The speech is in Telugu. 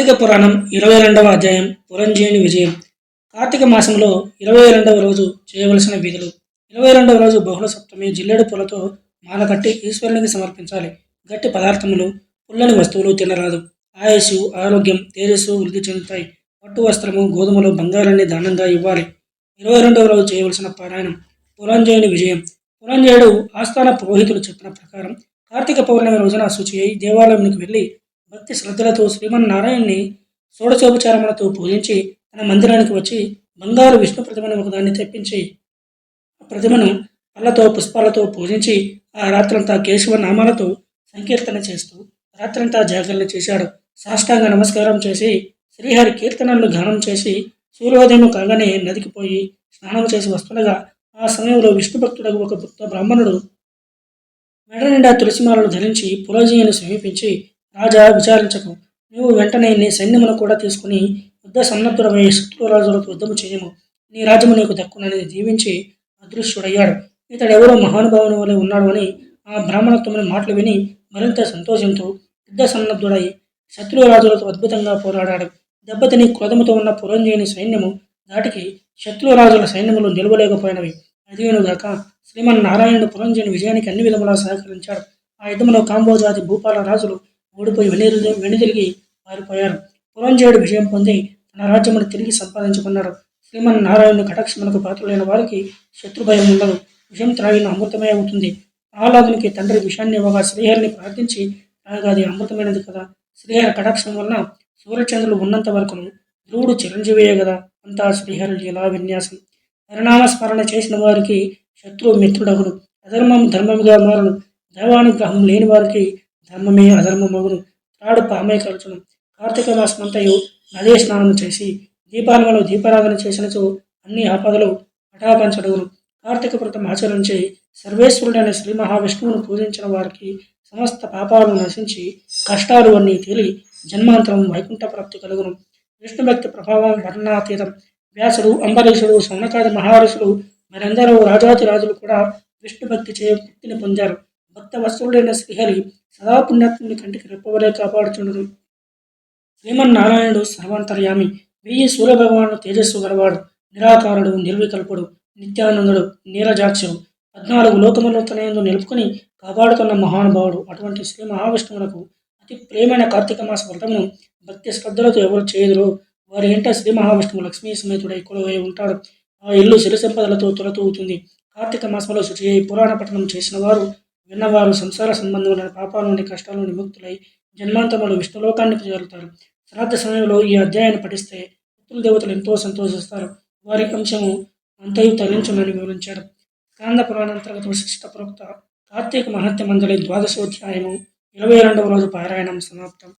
కార్తీక పురాణం ఇరవై రెండవ అధ్యాయం పురంజేని విజయం. కార్తీక మాసంలో ఇరవై రెండవ రోజు చేయవలసిన విధులు. ఇరవై రెండవ రోజు బహుళ సప్తమి జిల్లేడు పూలతో మాల కట్టి ఈశ్వరునికి సమర్పించాలి. గట్టి పదార్థములు పుల్లని వస్తువులు తినరాదు. ఆయుష్ ఆరోగ్యం తేజస్సు వృద్ధి చెందుతాయి. పట్టు వస్త్రము గోధుమలు బంగారాన్ని దానంగా ఇవ్వాలి. ఇరవై రెండవ రోజు చేయవలసిన పారాయణం పురంజయుని విజయం. పురంజయుడు ఆస్థాన పురోహితులు చెప్పిన ప్రకారం కార్తీక పౌర్ణమి రోజున శుచి అయి దేవాలయంకి వెళ్ళి భక్తి శ్రద్ధలతో శ్రీమన్నారాయణ్ణి షోడశోపచారములతో పూజించి తన మందిరానికి వచ్చి బంగారు విష్ణు ప్రతిమను ఒకదాన్ని తెప్పించి ఆ ప్రతిమను పళ్ళతో పుష్పాలతో పూజించి ఆ రాత్రంతా కేశవ నామాలతో సంకీర్తన చేస్తూ రాత్రంతా జాగరణ చేశాడు. సాష్టాంగ నమస్కారం చేసి శ్రీహరి కీర్తనలు గానం చేసి సూర్యోదయం కాగానే నదికి పోయి స్నానం చేసి వస్తుండగా ఆ సమయంలో విష్ణుభక్తుడకు ఒక భక్త బ్రాహ్మణుడు మెడ నిండా తులసిమాలను ధరించి పురోజీని సమీపించి రాజా విచారించకు. నీవు వెంటనే నీ సైన్యమును కూడా తీసుకుని యుద్ధ సన్నద్ధుడమై శత్రురాజులతో యుద్ధము చేయము. నీ రాజ్యము నీకు దక్కునని దీవించి అదృశ్యుడయ్యాడు. ఇతడెవరో మహానుభావుని వలె ఉన్నాడు అని ఆ బ్రాహ్మణత్వముని మాటలు విని మరింత సంతోషంతో యుద్ధ సన్నద్ధుడై శత్రురాజులతో అద్భుతంగా పోరాడాడు. దెబ్బతిని క్రోధముతో ఉన్న పురంజయుని సైన్యము దాటికి శత్రురాజుల సైన్యములు నిలవలేకపోయినవి. అదేనుగాక శ్రీమన్నారాయణుడు పురంజయుని విజయానికి అన్ని విధములా సహకరించాడు. ఆ యుద్ధంలో కాంబోజాతి భూపాల రాజులు ఓడిపోయి వెనుదిరిగి వెనుదిరిగి పారిపోయారు. పురంజయుడు విజయం పొంది తన రాజ్యమును తిరిగి సంపాదించుకున్నాడు శ్రీమన్నారాయణుని కటాక్షములకు పాత్రులైన వారికి శత్రుభయం ఉండదు. విషయం త్రాగిన అమృతమే అవుతుంది. ప్రహ్లాదునికి తండ్రి విషయాన్ని ఇవ్వగా శ్రీహరిని ప్రార్థించి తాగా అది అమృతమైనది కదా. శ్రీహరి కటాక్షం వలన సూర్యచంద్రులు ఉన్నంత వరకు ధ్రువుడు చిరంజీవియే కదా అంతా శ్రీహరి లీలా విన్యాసం. పరిణామ స్మరణ చేసిన వారికి శత్రువు మిత్రుడగును అధర్మం ధర్మముగా మారును. దైవానుగ్రహం లేని వారికి ధర్మమే అధర్మమగును త్రాడు పామే కలుచును. కార్తీక మాసమంతయు నదీ స్నానం చేసి దీపాలలో దీపారాధన చేసినచో అన్ని ఆపదలు హఠాపంచడుగును కార్తీక వ్రతం ఆచరించి సర్వేశ్వరుడైన శ్రీ మహావిష్ణువును పూజించిన వారికి సమస్త పాపాలు నశించి కష్టాలు అన్నీ తేలి జన్మాంతరం వైకుంఠ ప్రాప్తి కలుగును. విష్ణు భక్తి ప్రభావం వర్ణాతీతం వ్యాసుడు అంబరీషుడు సౌనకాది మహర్షులు మరెందరో రాజాతి రాజులు కూడా విష్ణు భక్తి చేయ భక్తిని పొందారు. భక్త వస్తువులైన శ్రీహరి సదా పుణ్యాత్ముని కంటికి రెప్పవలే కాపాడుచుండదు శ్రీమన్నారాయణుడు సర్వాంతర్యామి వెయ్యి సూర్యభగవాను తేజస్సు గలవాడు నిరాకారుడు నిర్వికల్పుడు నిత్యానందుడు నీరజాక్షుడు. పద్నాలుగు లోకములు తనయందు నిలుపుకొని కాపాడుతున్న మహానుభావుడు అటువంటి శ్రీ మహావిష్ణువులకు అతి ప్రేమైన కార్తీక మాస వ్రతమును భక్తి శ్రద్ధలతో ఎవరు చేయదురో. వారి ఇంట శ్రీ మహావిష్ణువు లక్ష్మీ సమేతుడై కొలువై ఉంటాడు. ఆ ఇల్లు సిరి సంపదలతో తొలతూగుతుంది. కార్తీక మాసంలో శుచి పురాణ పఠనం చేసిన వారు విన్నవారు సంసార సంబంధములైన పాపాల నుండి కష్టాల నుండి ముక్తులై జన్మాంతములు విష్ణులోకానికి చేరుతారు. శ్రాద్ధ సమయంలో ఈ అధ్యాయాన్ని పఠిస్తే పితృదేవతలు ఎంతో సంతోషిస్తారు. వారి అంశము అంతయు తరించునని వివరించారు స్కాంద పురాణాంతర్గత విశిష్ట ప్రోక్త కార్తీక మహత్య మండలి ద్వాదశోధ్యాయము ఇరవై రెండవ రోజు పారాయణం సమాప్తం.